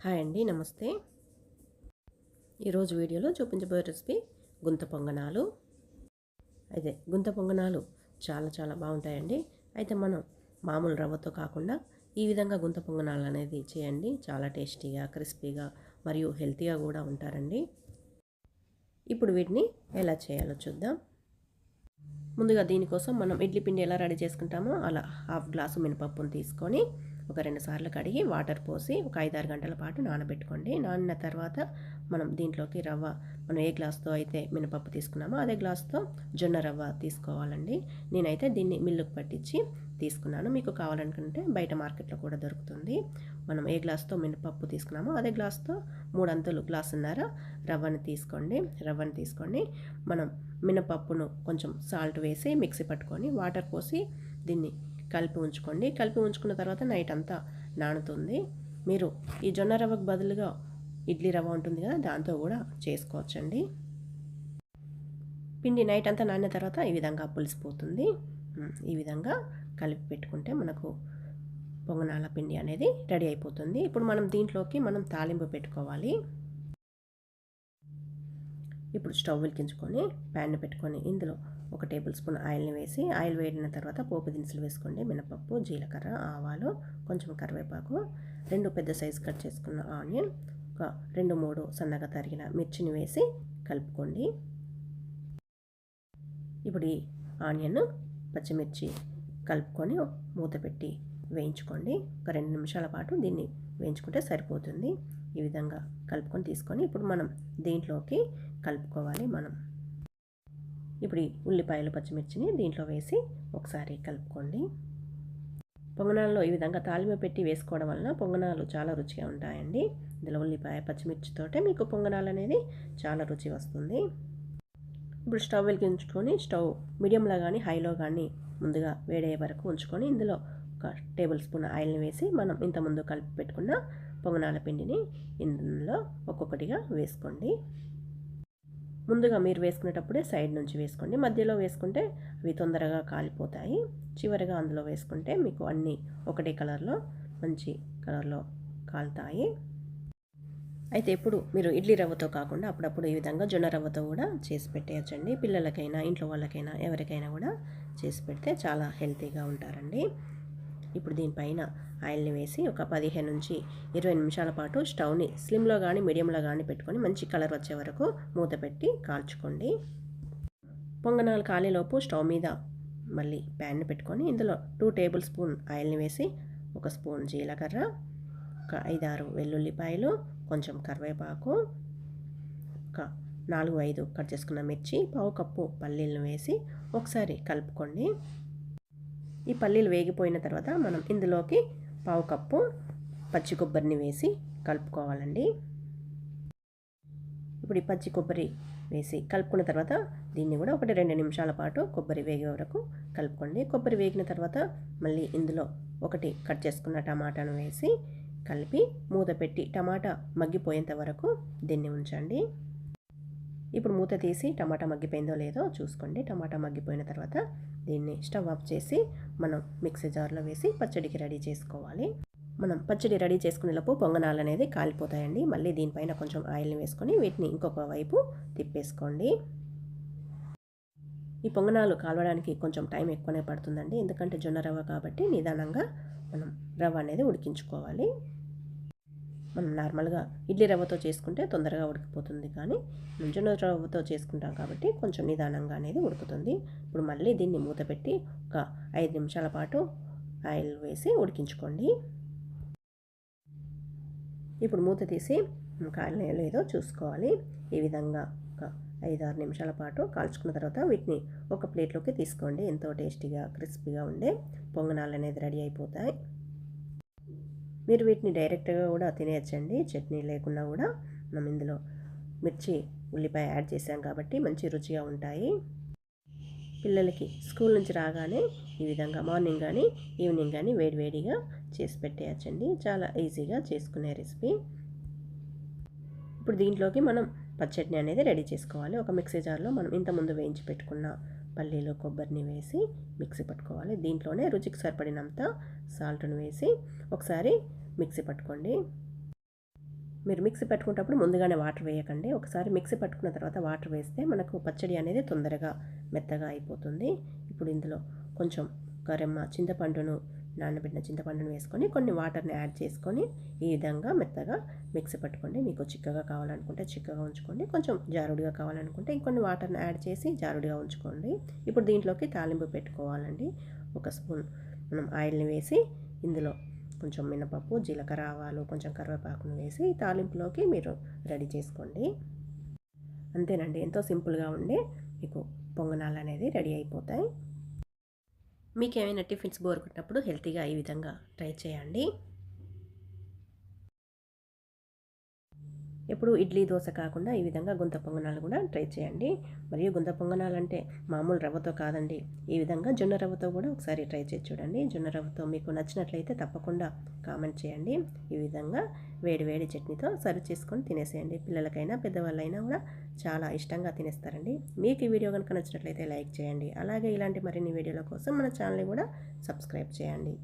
Hi అండి నమస్తే. ఈరోజు వీడియోలో చూపించబోయే రెసిపీ గుంత పొంగనాలు. అయితే గుంత పొంగనాలు చాలా చాలా బాగుంటాయండి. అయితే మనం మామూలు రవ్వతో కాకుండా ఈ విధంగా గుంత పొంగనాలు అనేది చేయండి. చాలా టేస్టీగా క్రిస్పీగా మరియు హెల్తీగా కూడా ఉంటారండి. ఇప్పుడు వీటిని ఎలా చేయాలో చూద్దాం. ముందుగా దీనికోసం మనం ఇడ్లీ పిండి ఎలా రెడీ చేసుకుంటామో అలా హాఫ్ గ్లాసు మినపప్పును తీసుకొని ఒక రెండు సార్లు కడిగి వాటర్ పోసి ఒక ఐదారు గంటల పాటు నానబెట్టుకోండి. నానిన తర్వాత మనం దీంట్లోకి రవ్వ మనం ఏ గ్లాస్తో అయితే మినపప్పు తీసుకున్నామో అదే గ్లాస్తో జొన్న రవ్వ తీసుకోవాలండి. నేనైతే దీన్ని మిల్లుకు పట్టించి తీసుకున్నాను. మీకు కావాలనుకుంటే బయట మార్కెట్లో కూడా దొరుకుతుంది. మనం ఏ గ్లాస్తో మినపప్పు తీసుకున్నామో అదే గ్లాస్తో మూడంతులు గ్లాసున్నర రవ్వను తీసుకోండి. రవ్వని తీసుకోండి. మనం మినపప్పును కొంచెం సాల్ట్ వేసి మిక్సీ పట్టుకొని వాటర్ పోసి దీన్ని కలిపి ఉంచుకోండి. కలిపి ఉంచుకున్న తర్వాత నైట్ అంతా నానుతుంది. మీరు ఈ జొన్న రవ్వకు బదులుగా ఇడ్లీ రవ్వ ఉంటుంది కదా దాంతో కూడా చేసుకోవచ్చండి. పిండి నైట్ అంతా నానిన తర్వాత ఈ విధంగా పులిసిపోతుంది ఈ విధంగా కలిపి పెట్టుకుంటే మనకు పొంగనాల పిండి అనేది రెడీ అయిపోతుంది. ఇప్పుడు మనం దీంట్లోకి మనం తాలింపు పెట్టుకోవాలి. ఇప్పుడు స్టవ్ వెలిగించుకొని ప్యాన్ పెట్టుకొని ఇందులో ఒక టేబుల్ స్పూన్ ఆయిల్ని వేసి ఆయిల్ వేడిన తర్వాత పోపు దినుసులు వేసుకోండి. మినపప్పు జీలకర్ర ఆవాలు కొంచెం కరివేపాకు రెండు పెద్ద సైజు కట్ చేసుకున్న ఆనియన్ ఒక రెండు మూడు సన్నగా తరిగిన మిర్చిని వేసి కలుపుకోండి. ఇప్పుడు ఈ ఆనియన్ పచ్చిమిర్చి కలుపుకొని మూత పెట్టి వేయించుకోండి. ఒక రెండు నిమిషాల పాటు దీన్ని వేయించుకుంటే సరిపోతుంది. ఈ విధంగా కలుపుకొని తీసుకొని ఇప్పుడు మనం దీంట్లోకి కలుపుకోవాలి మనం. ఇప్పుడు ఈ ఉల్లిపాయలు పచ్చిమిర్చిని దీంట్లో వేసి ఒకసారి కలుపుకోండి. పొంగనాల్లో ఈ విధంగా తాలింపు పెట్టి వేసుకోవడం వలన పొంగనాలు చాలా రుచిగా ఉంటాయండి. ఇందులో ఉల్లిపాయ పచ్చిమిర్చితోటే మీకు పొంగనాలు అనేది చాలా రుచి వస్తుంది. ఇప్పుడు స్టవ్ వెలిగించుకొని స్టవ్ మీడియంలో కానీ హైలో కానీ ముందుగా వేడయ్యే వరకు ఉంచుకొని ఇందులో ఒక టేబుల్ స్పూన్ ఆయిల్ని వేసి మనం ఇంతకుముందు కలిపి పెట్టుకున్న పొంగనాల పిండిని ఇందులో ఒక్కొక్కటిగా వేసుకోండి. ముందుగా మీరు వేసుకునేటప్పుడే సైడ్ నుంచి వేసుకోండి. మధ్యలో వేసుకుంటే అవి తొందరగా కాలిపోతాయి. చివరిగా అందులో వేసుకుంటే మీకు అన్నీ ఒకటే కలర్లో మంచి కలర్లో కాలుతాయి. అయితే ఎప్పుడు మీరు ఇడ్లీ రవ్వతో కాకుండా అప్పుడప్పుడు ఈ విధంగా జొన్న రవ్వతో కూడా చేసి పెట్టేయచ్చండి. పిల్లలకైనా ఇంట్లో వాళ్ళకైనా ఎవరికైనా కూడా చేసి పెడితే చాలా హెల్తీగా ఉంటారండి. ఇప్పుడు దీనిపైన ఆయిల్ని వేసి ఒక పదిహేను నుంచి ఇరవై నిమిషాల పాటు స్టవ్ని స్లిమ్లో కానీ మీడియంలో కానీ పెట్టుకొని మంచి కలర్ వచ్చే వరకు మూత పెట్టి కాల్చుకోండి. పొంగనాలు కాలేలోపు స్టవ్ మీద మళ్ళీ ప్యాన్ పెట్టుకొని ఇందులో టూ టేబుల్ స్పూన్ ఆయిల్ని వేసి ఒక స్పూన్ జీలకర్ర ఒక ఐదారు వెల్లుల్లిపాయలు కొంచెం కరివేపాకు ఒక నాలుగు ఐదు కట్ చేసుకున్న మిర్చి పావు కప్పు పల్లీలను వేసి ఒకసారి కలుపుకోండి. ఈ పల్లీలు వేగిపోయిన తర్వాత మనం ఇందులోకి పావు కప్పు పచ్చి కొబ్బరిని వేసి కలుపుకోవాలండి. ఇప్పుడు ఈ పచ్చి కొబ్బరి వేసి కలుపుకున్న తర్వాత దీన్ని కూడా ఒకటి రెండు నిమిషాల పాటు కొబ్బరి వేగే వరకు కలుపుకోండి. కొబ్బరి వేగిన తర్వాత మళ్ళీ ఇందులో ఒకటి కట్ చేసుకున్న టమాటాను వేసి కలిపి మూత పెట్టి టమాటా మగ్గిపోయేంత వరకు దీన్ని ఉంచండి. ఇప్పుడు మూత తీసి టమాటా మగ్గిపోయిందో లేదో చూసుకోండి. టమాటా మగ్గిపోయిన తర్వాత దీన్ని స్టవ్ ఆఫ్ చేసి మనం మిక్సీ జార్లో వేసి పచ్చడికి రెడీ చేసుకోవాలి. మనం పచ్చడి రెడీ చేసుకునేలోపు పొంగనాలు అనేది కాలిపోతాయండి. మళ్ళీ దీనిపైన కొంచెం ఆయిల్ని వేసుకొని వీటిని ఇంకొక వైపు తిప్పేసుకోండి. ఈ పొంగనాలు కాలవడానికి కొంచెం టైం ఎక్కువనే పడుతుందండి. ఎందుకంటే జొన్న రవ్వ కాబట్టి నిదానంగా మనం రవ్వ అనేది ఉడికించుకోవాలి. మనం నార్మల్గా ఇడ్లీ రవ్వతో చేసుకుంటే తొందరగా ఉడికిపోతుంది. కానీ జొన్న రవ్వతో చేసుకుంటాం కాబట్టి కొంచెం నిదానంగా అనేది ఉడుకుతుంది. ఇప్పుడు మళ్ళీ దీన్ని మూత పెట్టి ఒక ఐదు నిమిషాల పాటు ఆయిల్ వేసి ఉడికించుకోండి. ఇప్పుడు మూత తీసి కాలిన లేదో చూసుకోవాలి. ఈ విధంగా ఒక ఐదు ఆరు నిమిషాల పాటు కాల్చుకున్న తర్వాత వీటిని ఒక ప్లేట్లోకి తీసుకోండి. ఎంతో టేస్టీగా క్రిస్పీగా ఉండే పొంగనాలు అనేది రెడీ అయిపోతాయి. మీరు వీటిని డైరెక్ట్గా కూడా తినేయచ్చండి. చట్నీ లేకుండా కూడా మనం ఇందులో మిర్చి ఉల్లిపాయ యాడ్ చేసాం కాబట్టి మంచి రుచిగా ఉంటాయి. పిల్లలకి స్కూల్ నుంచి రాగానే ఈ విధంగా మార్నింగ్ కానీ ఈవినింగ్ కానీ వేడివేడిగా చేసి పెట్టేయచ్చండి. చాలా ఈజీగా చేసుకునే రెసిపీ. ఇప్పుడు దీంట్లోకి మనం పచ్చడిని అనేది రెడీ చేసుకోవాలి. ఒక మిక్సీ జార్లో మనం ఇంతకుముందు వేయించి పెట్టుకున్న పల్లీలు కొబ్బరిని వేసి మిక్సీ పట్టుకోవాలి. దీంట్లోనే రుచికి సరిపడినంత సాల్ట్ను వేసి ఒకసారి మిక్సీ పట్టుకోండి. మీరు మిక్సీ పెట్టుకునేటప్పుడు ముందుగానే వాటర్ వేయకండి. ఒకసారి మిక్సీ పట్టుకున్న తర్వాత వాటర్ వేస్తే మనకు పచ్చడి అనేది తొందరగా మెత్తగా అయిపోతుంది. ఇప్పుడు ఇందులో కొంచెం గరెమ్మ చింతపండును నానబెట్టిన చింతపండును వేసుకొని కొన్ని వాటర్ని యాడ్ చేసుకొని ఈ విధంగా మెత్తగా మిక్సీ పట్టుకోండి. మీకు చిక్కగా కావాలనుకుంటే చిక్కగా ఉంచుకోండి. కొంచెం జారుడిగా కావాలనుకుంటే ఇంకొన్ని వాటర్ని యాడ్ చేసి జారుడిగా ఉంచుకోండి. ఇప్పుడు దీంట్లోకి తాలింపు పెట్టుకోవాలండి. ఒక స్పూన్ మనం ఆయిల్ని వేసి ఇందులో కొంచెం మినపప్పు జీలకర్ర ఆవాలు కొంచెం కరివేపాకును వేసి తాలింపులోకి మీరు రెడీ చేసుకోండి. అంతేనండి. ఎంతో సింపుల్గా ఉండే మీకు పొంగనాలు అనేది రెడీ అయిపోతాయి. మీకు ఏమైనా టిఫిన్స్ బోర్ కొట్టినప్పుడు హెల్తీగా ఈ విధంగా ట్రై చేయండి. ఎప్పుడు ఇడ్లీ దోశ కాకుండా ఈ విధంగా గుంత పొంగనాలు కూడా ట్రై చేయండి. మరియు గుంత పొంగనాలు అంటే మామూలు రవ్వతో కాదండి. ఈ విధంగా జొన్న రవ్వతో కూడా ఒకసారి ట్రై చేసి చూడండి. జొన్న రవ్వతో మీకు నచ్చినట్లయితే తప్పకుండా కామెంట్ చేయండి. ఈ విధంగా వేడి వేడి చట్నీతో సర్వ్ చేసుకొని తినేసేయండి. పిల్లలకైనా పెద్దవాళ్ళైనా కూడా చాలా ఇష్టంగా తినేస్తారండి. మీకు ఈ వీడియో కనుక నచ్చినట్లయితే లైక్ చేయండి. అలాగే ఇలాంటి మరిన్ని వీడియోల కోసం మన ఛానల్ని కూడా సబ్స్క్రైబ్ చేయండి.